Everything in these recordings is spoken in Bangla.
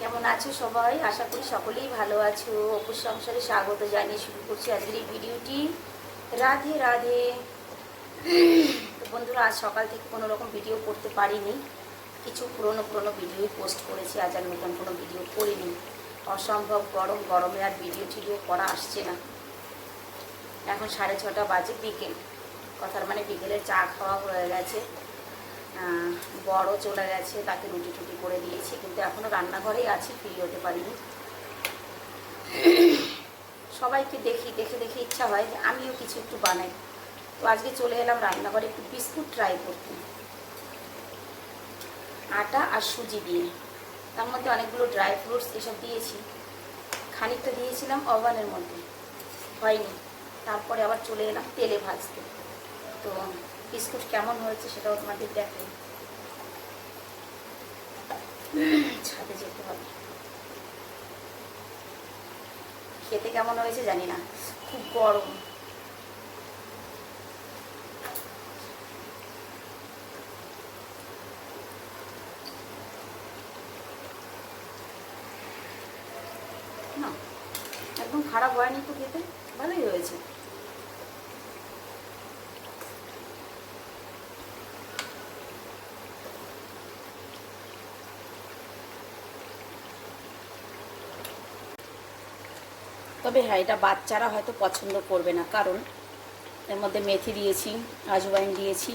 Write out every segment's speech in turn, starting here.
কেমন আছো সবাই? আশা করি সকলেই ভালো আছো। অপুর সংসারে স্বাগত জানিয়ে শুরু করছি আজকের এই ভিডিওটি। রাধে রাধে। তো বন্ধুরা, আজ সকাল থেকে কোনো রকম ভিডিও করতে পারিনি। কিছু পুরনো পুরনো ভিডিও পোস্ট করেছি। আজ আর নতুন কোনো ভিডিও করিনি। অসম্ভব গরম, গরমে আর ভিডিও টিডিও করা আসছে না। এখন সাড়ে ছটা বাজে বিকেল। কথার মানে বিকেলে চা খাওয়া হয়ে গেছে। বড় চলে গেছে, তাকে রুটি টুটি করে দিয়েছি, কিন্তু এখনও রান্নাঘরেই আছি ফ্রি হতে পারিনি। সবাইকে দেখি, দেখে দেখে ইচ্ছা হয় যে আমিও কিছু একটু বানাই। তো আজকে চলে এলাম রান্নাঘরে একটু বিস্কুট ট্রাই করতে। আটা আর সুজি দিয়ে। তার মধ্যে অনেকগুলো ড্রাই ফ্রুটস এসব দিয়েছি। খানিকটা দিয়েছিলাম ওভেনের মধ্যে। হয়নি। তারপরে আবার চলে এলাম তেলে ভাজতে। তো বিস্কুট কেমন হয়েছে সেটাও তোমাদের দেখো ছাদে যেতে হবে। খেতে কেমন হয়েছে জানি না, খুব গরম। একদম খারাপ হয়নি তো খেতে, ভালোই হয়েছে। তবে হ্যাঁ এটা বাচ্চারা হয়তো পছন্দ করবে না। কারণ এর মধ্যে মেথি দিয়েছি আজওয়াইন দিয়েছি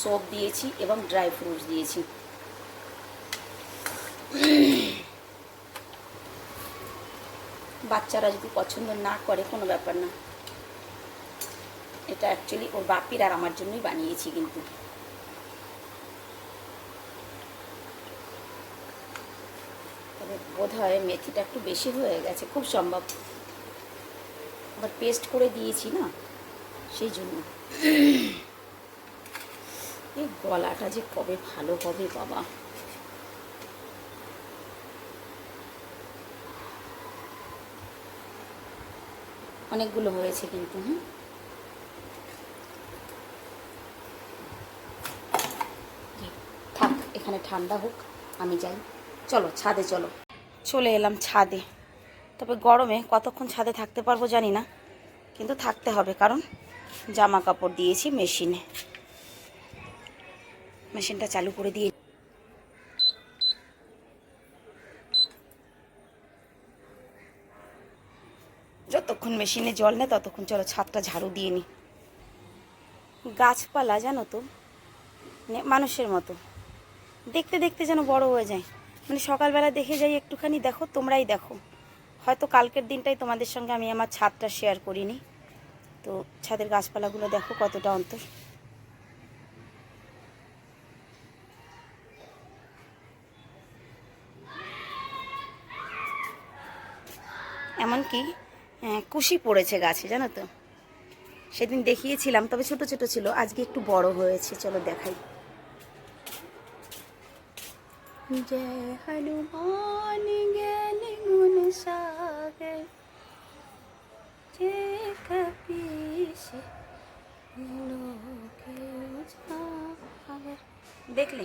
সোপ দিয়েছি এবং ড্রাই ফ্রুটস দিয়েছি। বাচ্চারা যদি পছন্দ না করে, কোনো ব্যাপার না। এটা অ্যাকচুয়ালি ওর বাপির আর আমার জন্যই বানিয়েছি কিন্তু। তবে বোধ হয় মেথিটা একটু বেশি হয়ে গেছে, খুব সম্ভব। আবার পেস্ট করে দিয়েছি না, সেই জন্য। এই গলাটা যে কবে ভালো হবে বাবা। অনেকগুলো হয়েছে কিন্তু হ্যাঁ থাক, এখানে ঠান্ডা হোক, আমি যাই। চলো, ছাদে চলো। চলে এলাম ছাদে। তবে গরমে কতক্ষণ ছাদে থাকতে পারব জানি না, কিন্তু থাকতে হবে কারণ জামা কাপড় দিয়েছি মেশিনে। মেশিনটা চালু করে দিয়ে যতক্ষণ মেশিনে জল নেয় ততক্ষণ চলো ছাদটা ঝাড়ু দিয়ে নি। গাছপালা জানো তো মানে মানুষের মতো। দেখতে দেখতে যেন বড় হয়ে যায়। মানে সকালবেলা দেখে যাই একটুখানি, দেখো তোমরাই দেখো। হয়তো কালকের দিনটাই তোমাদের সঙ্গে আমি আমার ছাদটা শেয়ার করিনি। তো ছাদের গাছপালাগুলো দেখো কতটা অন্তর। এমনকি কুশি পড়েছে গাছে, জানো তো? সেদিন দেখিয়েছিলাম, তবে ছোট ছোট ছিল, আজকে একটু বড় হয়েছে, চলো দেখাই। জয় হনুমান সাগর জয় কপীশ লোকে উজাগর। দেখলে?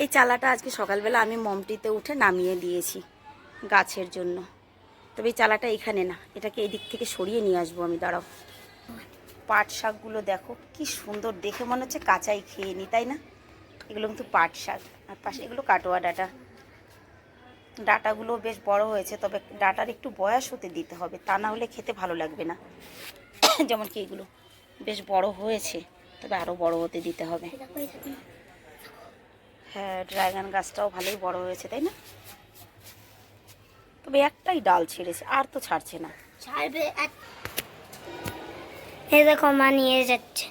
এই চালাটা আজকে সকালবেলা আমি মমটিতে উঠে নামিয়ে দিয়েছি গাছের জন্য। তবে এই চালাটা এখানে না, এটাকে এই দিক থেকে সরিয়ে নিয়ে আসব আমি, দাঁড়াও। পাট শাকগুলো দেখো, কি সুন্দর, দেখে মনে হচ্ছে কাঁচাই খেয়ে নি, তাই না? এগুলো কিন্তু পাট শাক। আর পাশে এগুলো কাটোয়া ডাটা। ডাটাগুলো বেশ বড় হয়েছে, তবে ডাটার একটু বয়স হতে দিতে হবে, তা না হলে খেতে ভালো লাগবে না। যেমন কি এগুলো বেশ বড় হয়েছে, তবে আরও বড় হতে দিতে হবে। হ্যাঁ ড্রাগন গাছটাও ভালোই বড় হয়েছে, তাই না? তবে একটাই ডাল ছেড়েছে, আর তো ছাড়ছে না। ছাড়বে এই দেখো মা নিয়ে যাচ্ছে।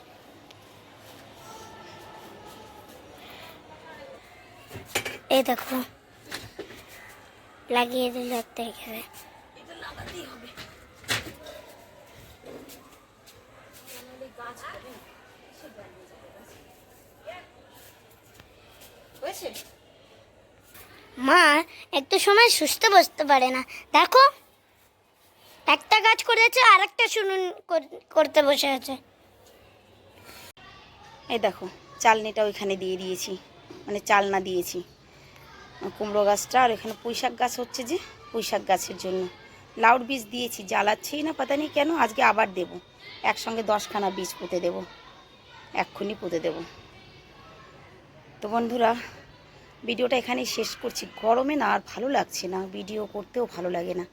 এই দেখো। লাগিয়ে দিলে একটা এখানে। মা, একটু সময় সুস্থ বসতে পারে না। দেখো, একটা কাজ করেছে আর একটা শুনুন কর- করতে বসে আছে। এই দেখো, চালনিটা ওইখানে দিয়ে দিয়েছি। মানে চালনা দিয়েছি। কুমড়ো গাছটা, আর এখানে পুঁইশাক গাছ হচ্ছে যে, পুঁইশাক গাছের জন্য। লাউড বীজ দিয়েছি, জ্বালাচ্ছেই না, পাতা নেই কেন? আজকে আবার দেব। একসঙ্গে দশখানা বীজ পুঁতে দেব। এক্ষুনি পুঁতে দেব। তো বন্ধুরা, ভিডিওটা এখানেই শেষ করছি। গরমে না আর ভালো লাগছে না, ভিডিও করতেও ভালো লাগে না।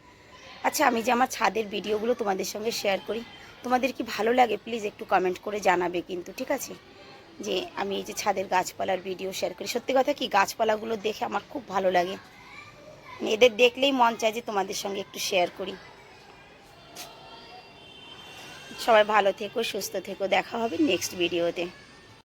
আচ্ছা আমি যে আমার ছাদের ভিডিওগুলো তোমাদের সঙ্গে শেয়ার করি, তোমাদের কি ভালো লাগে? প্লিজ একটু কমেন্ট করে জানাবে কিন্তু, ঠিক আছে? যে আমি এই যে ছাদের গাছপালার ভিডিও শেয়ার করি। সত্যি কথা কি, গাছপালাগুলো দেখে আমার খুব ভালো লাগে। এদের দেখলেই মন চায় যে তোমাদের সঙ্গে একটু শেয়ার করি। সবাই ভালো থেকো, সুস্থ থেকো। দেখা হবে নেক্সট ভিডিওতে